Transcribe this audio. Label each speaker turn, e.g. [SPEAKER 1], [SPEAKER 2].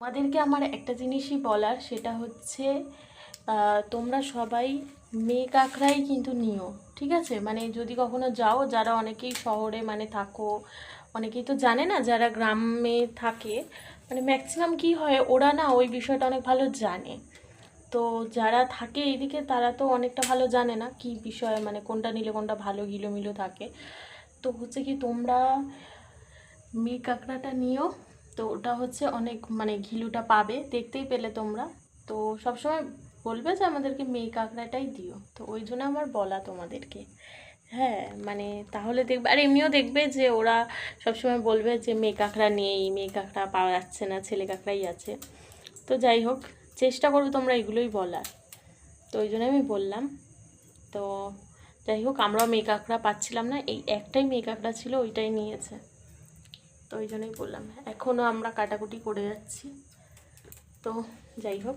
[SPEAKER 1] তোমাদেরকে আমার একটা জিনিসই বলার, সেটা হচ্ছে তোমরা সবাই মেয়ে কাঁকড়াই কিন্তু নিও, ঠিক আছে? মানে যদি কখনো যাও, যারা অনেকেই শহরে মানে থাকো, অনেকেই তো জানে না যারা গ্রামে থাকে মানে ম্যাক্সিমাম কি হয়, ওরা না ওই বিষয়টা অনেক ভালো জানে। তো যারা থাকে এইদিকে, তারা তো অনেকটা ভালো জানে না কি বিষয় মানে কোনটা নিলে কোনটা ভালো, গিলোমিলো থাকে। তো হচ্ছে কি তোমরা মেয়ে কাঁকড়াটা নিও তো ওটা হচ্ছে অনেক মানে ঘিলুটা পাবে, দেখতেই পেলে তোমরা। তো সবসময় বলবে যে আমাদেরকে মেয়ে কাঁকড়াটাই দিও। তো ওই জন্য আমার বলা তোমাদেরকে। হ্যাঁ মানে তাহলে দেখবে, আর এমনিও দেখবে যে ওরা সবসময় বলবে যে মেয়ে কাঁকড়া নেই মেয়ে কাঁকড়া পাওয়া যাচ্ছে না ছেলে কাঁকড়াই আছে। তো যাই হোক, চেষ্টা করবে তোমরা এগুলোই বলার। তো ওই জন্য আমি বললাম। তো যাই হোক, আমরাও মেয়ে কাঁকড়া পাচ্ছিলাম না, এই একটাই মেয়ে কাঁকড়া ছিল, ওইটাই নিয়েছে। তো ওই জন্যই বললাম। এখনও আমরা কাটাকুটি করে যাচ্ছি। তো যাই হোক।